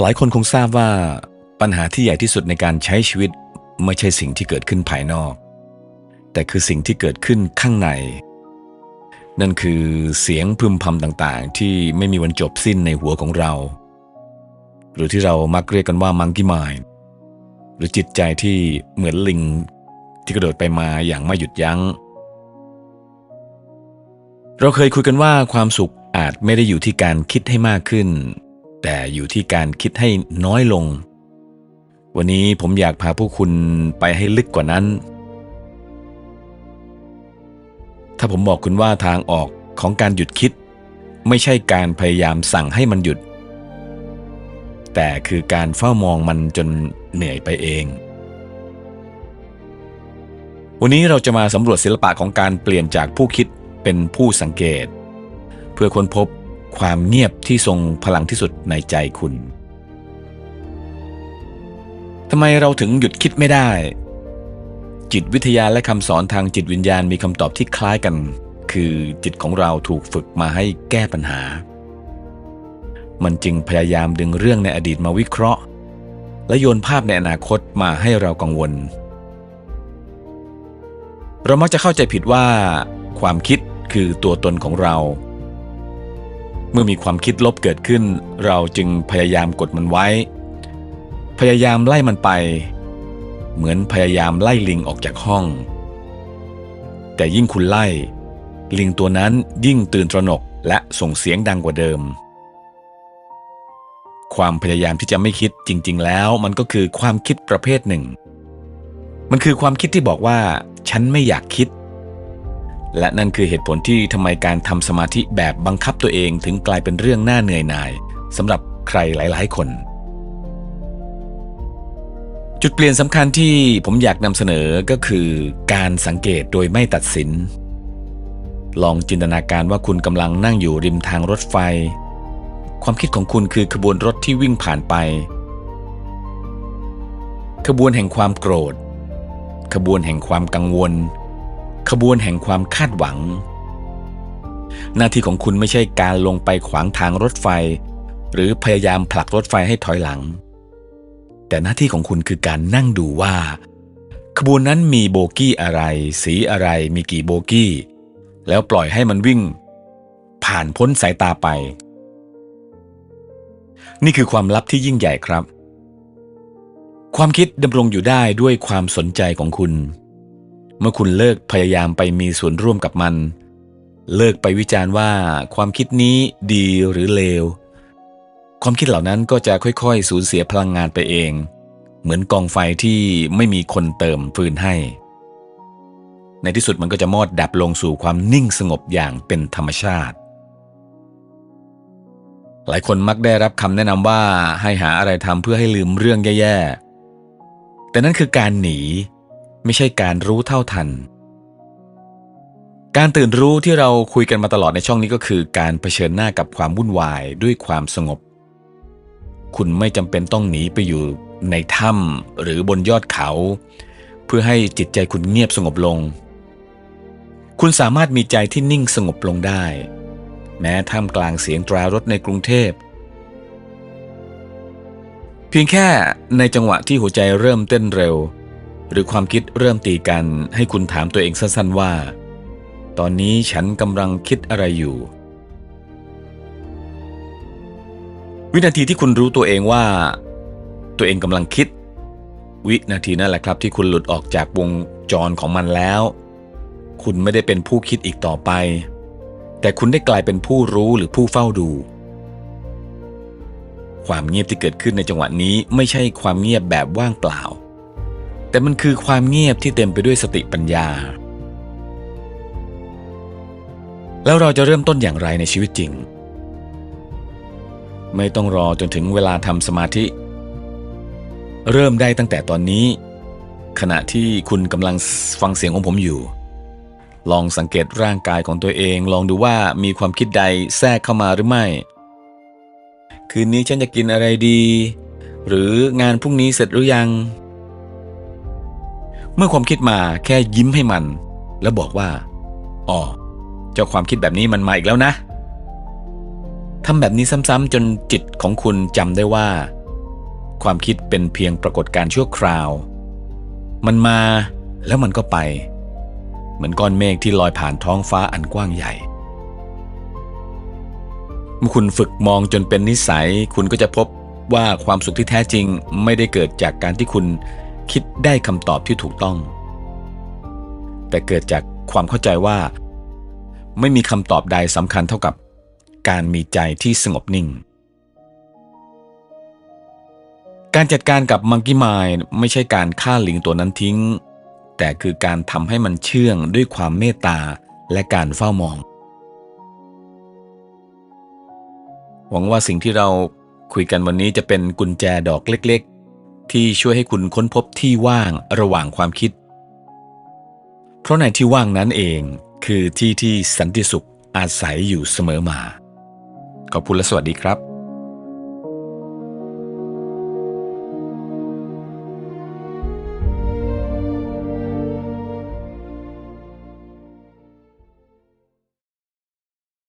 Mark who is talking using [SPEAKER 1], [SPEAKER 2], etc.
[SPEAKER 1] หลายคนคงทราบว่าปัญหาที่ใหญ่ที่สุดในการใช้ชีวิตไม่ใช่สิ่งที่เกิดขึ้นภายนอก แต่คือสิ่งที่เกิดขึ้นข้างใน นั่นคือเสียงพึมพำต่างๆ ที่ไม่มีวันจบสิ้นในหัวของเรา หรือที่เรามักเรียกกันว่ามังกี้มายหรือจิตใจที่เหมือนลิงที่กระโดดไปมาอย่างไม่หยุดยัง้ง เราเคยคุยกันว่าความสุขอาจไม่ได้อยู่ที่การคิดให้มากขึ้น แต่อยู่ที่การคิดให้น้อยลง วันนี้ผมอยากพาผู้คุณไปให้ลึกกว่านั้น ถ้าผมบอกคุณว่าทางออกของการหยุดคิด ไม่ใช่การพยายามสั่งให้มันหยุด แต่คือการเฝ้ามองมันจนเหนื่อยไปเอง วันนี้เราจะมาสำรวจศิลปะของการเปลี่ยนจากผู้คิดเป็นผู้สังเกต เพื่อค้นพบ ความเงียบที่ทรงพลังที่สุดในใจคุณทำไมเราถึงหยุดคิดไม่ได้ จิตวิทยาและคำสอนทางจิตวิญญาณมีคำตอบที่คล้ายกัน คือจิตของเราถูกฝึกมาให้แก้ปัญหา มันจึงพยายามดึงเรื่องในอดีตมาวิเคราะห์ และโยนภาพในอนาคตมาให้เรากังวล เรามักจะเข้าใจผิดว่า ความคิดคือตัวตนของเรา เมื่อมีความคิดลบเกิดขึ้น เราจึงพยายามกดมันไว้ พยายามไล่มันไป เหมือนพยายามไล่ลิงออกจากห้อง แต่ยิ่งคุณไล่ ลิงตัวนั้นยิ่งตื่นตระหนกและส่งเสียงดังกว่าเดิม ความพยายามที่จะไม่คิดจริง ๆ แล้วมันก็คือความคิดประเภทหนึ่ง มันคือความคิดที่บอกว่า ฉันไม่อยากคิด และนั่นคือเหตุผลที่ทำไมการทำสมาธิแบบบังคับตัวเองถึงกลายเป็นเรื่องน่าเหนื่อยหน่ายสำหรับใครหลาย ๆ คน จุดเปลี่ยนสำคัญที่ผมอยากนำเสนอก็คือการสังเกตโดยไม่ตัดสิน ลองจินตนาการว่าคุณกำลังนั่งอยู่ริมทางรถไฟ ความคิดของคุณคือขบวนรถที่วิ่งผ่านไป ขบวนแห่งความโกรธ ขบวนแห่งความกังวล ขบวนแห่งความคาดหวัง หน้าที่ของคุณไม่ใช่การลงไปขวางทางรถไฟ หรือพยายามผลักรถไฟให้ถอยหลัง แต่หน้าที่ของคุณคือการนั่งดูว่า ขบวนนั้นมีโบกี้อะไร สีอะไรมีกี่โบกี้ แล้วปล่อยให้มันวิ่ง ผ่านพ้นสายตาไป นี่คือความลับที่ยิ่งใหญ่ครับ ความคิดดำรงอยู่ได้ด้วยความสนใจของคุณ เมื่อคุณเลิกพยายามไปมีส่วนร่วมกับมัน เลิกไปวิจารณ์ว่าความคิดนี้ดีหรือเลว ความคิดเหล่านั้นก็จะค่อยๆ สูญเสียพลังงานไปเอง เหมือนกองไฟที่ไม่มีคนเติมฟืนให้ ในที่สุดมันก็จะมอดดับลงสู่ความนิ่งสงบอย่างเป็นธรรมชาติ หลายคนมักได้รับคำแนะนำว่าให้หาอะไรทำเพื่อให้ลืมเรื่องแย่ๆ แต่นั่นคือการหนี ไม่ใช่การรู้เท่าทัน การตื่นรู้ที่เราคุยกันมาตลอดในช่องนี้ก็คือ การเผชิญหน้ากับความวุ่นวายด้วยความสงบ คุณไม่จำเป็นต้องหนีไปอยู่ในถ้ำหรือบนยอดเขา เพื่อให้จิตใจคุณเงียบสงบลง คุณสามารถมีใจที่นิ่งสงบลงได้ แม้ท่ามกลางเสียงตรารถในกรุงเทพเพียงแค่ในจังหวะที่หัวใจเริ่มเต้นเร็ว หรือความคิดเริ่มตีกัน ให้คุณถามตัวเองสั้นๆว่า ตอนนี้ฉันกำลังคิดอะไรอยู่ วินาทีที่คุณรู้ตัวเองว่า ตัวเองกำลังคิด วินาทีนั่นแหละครับ ที่คุณหลุดออกจากวงจรของมันแล้ว คุณไม่ได้เป็นผู้คิดอีกต่อไป แต่คุณได้กลายเป็นผู้รู้หรือผู้เฝ้าดูความเงียบที่เกิดขึ้นในจังหวะนี้ไม่ใช่ความเงียบแบบว่างเปล่า แต่มันคือความเงียบที่เต็มไปด้วยสติปัญญา แล้วเราจะเริ่มต้นอย่างไรในชีวิตจริง ไม่ต้องรอจนถึงเวลาทำสมาธิ เริ่มได้ตั้งแต่ตอนนี้ ขณะที่คุณกำลังฟังเสียงของผมอยู่ ลองสังเกตร่างกายของตัวเอง ลองดูว่ามีความคิดใดแทรกเข้ามาหรือไม่ คืนนี้ฉันจะกินอะไรดี หรืองานพรุ่งนี้เสร็จหรือยัง เมื่อความคิดมาแค่ยิ้มให้มัน แล้วบอกว่าอ๋อเจ้าความคิดแบบนี้มันมาอีกแล้วนะทำแบบนี้ซ้ำๆจนจิตของคุณจำได้ว่า ความคิดเป็นเพียงปรากฏการชั่วคราว มันมาแล้วมันก็ไป เหมือนก้อนเมฆที่ลอยผ่านท้องฟ้าอันกว้างใหญ่เมื่อคุณฝึกมองจนเป็นนิสัย คุณก็จะพบว่าความสุขที่แท้จริงไม่ได้เกิดจากการที่คุณ คิดได้คำตอบที่ถูกต้อง แต่เกิดจากความเข้าใจว่า ไม่มีคำตอบใดสำคัญเท่ากับการมีใจที่สงบนิ่ง การจัดการกับมังกี้มายไม่ใช่การฆ่าลิงตัวนั้นทิ้ง แต่คือการทำให้มันเชื่องด้วยความเมตตาและการเฝ้ามอง หวังว่าสิ่งที่เราคุยกันวันนี้จะเป็นกุญแจดอกเล็กๆ ที่ช่วยให้คุณค้นพบที่ว่างระหว่างความคิด เพราะในที่ว่างนั้นเองคือที่ที่สันติสุขอาศัยอยู่เสมอมา ขอบคุณและสวัสดีครับ